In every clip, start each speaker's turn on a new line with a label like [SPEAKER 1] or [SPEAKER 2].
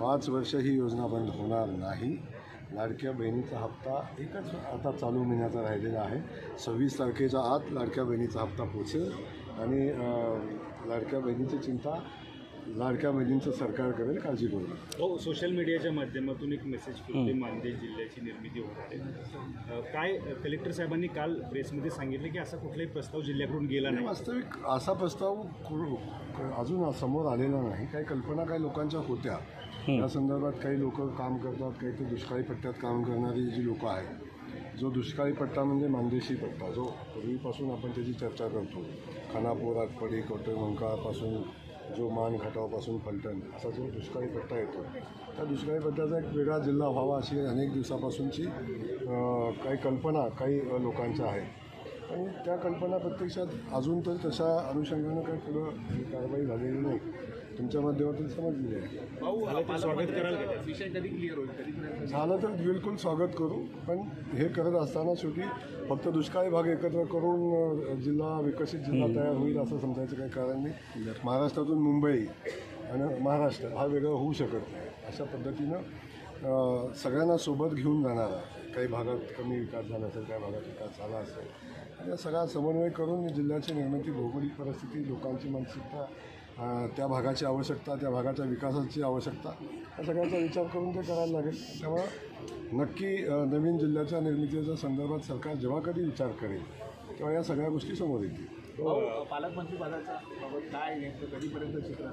[SPEAKER 1] पाच वर्ष ही योजना बंद होणार नाही. लाडक्या बहिणीचा हप्ता एकच आता चालू महिन्याचा राहिलेला आहे. सव्वीस तारखेच्या आत लाडक्या बहिणीचा हप्ता पोचेल आणि लाडक्या बहिणीची चिंता लाडक्या बहिणींचं सरकार करेल काळजी करू नका
[SPEAKER 2] हो सोशल मीडियाच्या माध्यमातून एक मेसेज फिरते मानदेश जिल्ह्याची निर्मिती होत आहे. काय कलेक्टर साहेबांनी काल प्रेसमध्ये सांगितले की असा कुठलाही प्रस्ताव जिल्ह्याकडून गेला नाही
[SPEAKER 1] वास्तविक असा प्रस्ताव अजून समोर आलेला नाही. काही कल्पना काही लोकांच्या होत्या. या संदर्भात काही लोक काम करतात काही ते दुष्काळी पट्ट्यात काम करणारी जी लोक आहेत जो दुष्काळी पट्टा म्हणजे मानदेशी पट्टा जो पूर्वीपासून आपण त्याची चर्चा करतो. खानापूर आटपडी कोटरमंकापासून जो मान घाटावापासून फलटण असा जो दुष्काळी पट्टा येतो त्या दुष्काळी पट्ट्याचा एक वेगळा जिल्हा व्हावा अशी अनेक दिवसापासूनची काही कल्पना काही लोकांच्या आहेत. आणि त्या कल्पना प्रत्यक्षात अजून तर तशा अनुषंगानं काही पुढं कारवाई झालेली नाही. तुमच्या माध्यमातून समजलेली आहे.
[SPEAKER 2] स्वागत कराल का?
[SPEAKER 3] विषय कधी क्लिअर होईल? कधी
[SPEAKER 1] झालं तर बिलकुल स्वागत करू पण हे करत असताना शेवटी फक्त दुष्काळी भाग एकत्र करून जिल्हा विकसित जिल्हा तयार होईल असं समजायचं काही कारण नाही. महाराष्ट्रातून मुंबई आणि महाराष्ट्र हा वेगळा होऊ शकत नाही. अशा पद्धतीनं सगळ्यांना सोबत घेऊन जाणारा काही भागात कमी विकास झाला असेल काही भागात विकास झाला असेल आणि या सगळा समन्वय करून जिल्ह्याची निर्मिती भौगोलिक परिस्थिती लोकांची मानसिकता त्या भागाची आवश्यकता त्या भागाच्या विकासाची आवश्यकता या सगळ्याचा विचार करून ते करायला लागेल. त्यामुळं नक्की नवीन जिल्ह्याच्या निर्मितीच्या संदर्भात सरकार जेव्हा कधी विचार करेल तेव्हा या सगळ्या गोष्टी समोर येतील.
[SPEAKER 3] पालकमंत्री पदाचा बाबत काय नेमकं? कधीपर्यंत चित्र?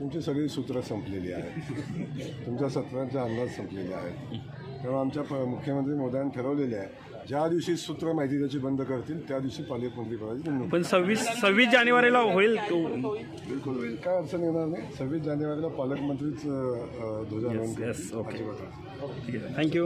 [SPEAKER 1] तुमची सगळी सूत्रं संपलेली आहेत. तुमच्या सत्रांचे अंदाज संपलेले आहेत. तेव्हा आमच्या प मुख्यमंत्री मोदयांनी ठरवलेले आहे ज्या दिवशी सूत्र माहिती त्याची बंद करतील त्या दिवशी पालकमंत्री पदाची नेमणूक
[SPEAKER 4] पण सव्वीस सव्वीस जानेवारीला होईल तो.
[SPEAKER 1] बिलकुल होईल. काय अडचण येणार नाही. सव्वीस जानेवारीला पालकमंत्रीच अ, अ, ध्वजारोहण करतील. अजिबात.
[SPEAKER 4] आहे थँक्यू